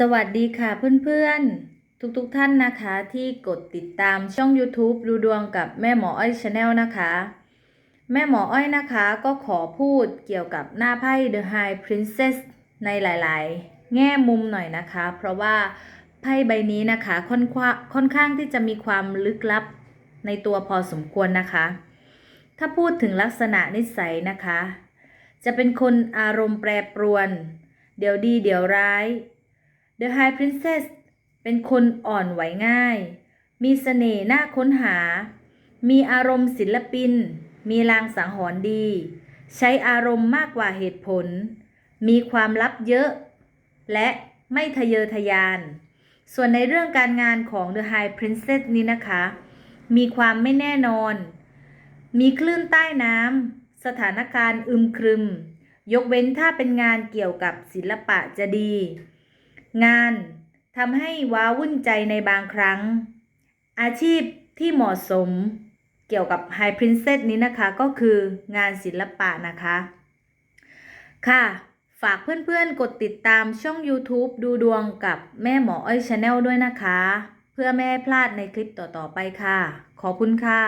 สวัสดีค่ะเพื่อนๆ ทุกๆท่านนะคะที่กดติดตามช่อง YouTube ดูดวงกับแม่หมออ้อยชาแนลนะคะ แม่หมออ้อยนะคะก็ขอพูดเกี่ยวกับหน้าไพ่ The High Princess ในหลายๆ แง่มุมหน่อยนะคะ เพราะว่าไพ่ใบนี้นะคะค่อนข้าค่อนข้างที่จะมีความลึกลับในตัวพอสมควรนะคะ ถ้าพูดถึงลักษณะนิสัยนะคะ จะเป็นคนอารมณ์แปรปรวน เดี๋ยวดีเดี๋ยวร้าย The High Princess เป็นคนอ่อนไหวง่าย มีเสน่ห์น่าค้นหา มีอารมณ์ศิลปิน มีลางสังหรณ์ดี ใช้อารมณ์มากกว่าเหตุผล มีความลับเยอะ และไม่ทะเยอทะยาน ส่วนในเรื่องการงานของ The High Princess นี้นะคะ มีความไม่แน่นอน มีคลื่นใต้น้ำ สถานการณ์อึมครึม ยกเว้นถ้าเป็นงานเกี่ยวกับศิลปะจะดี งานทำให้ว้าวุ่นใจในบางครั้ง อาชีพที่เหมาะสมเกี่ยวกับ High Princess นี้นะคะก็คืองานศิลปะนะคะ ค่ะ ฝากเพื่อนๆกดติดตามช่อง YouTube ดูดวงกับแม่หมออ้อยชาแนลด้วยนะคะ เพื่อไม่ให้พลาดในคลิปต่อๆไปค่ะ ขอบคุณค่ะ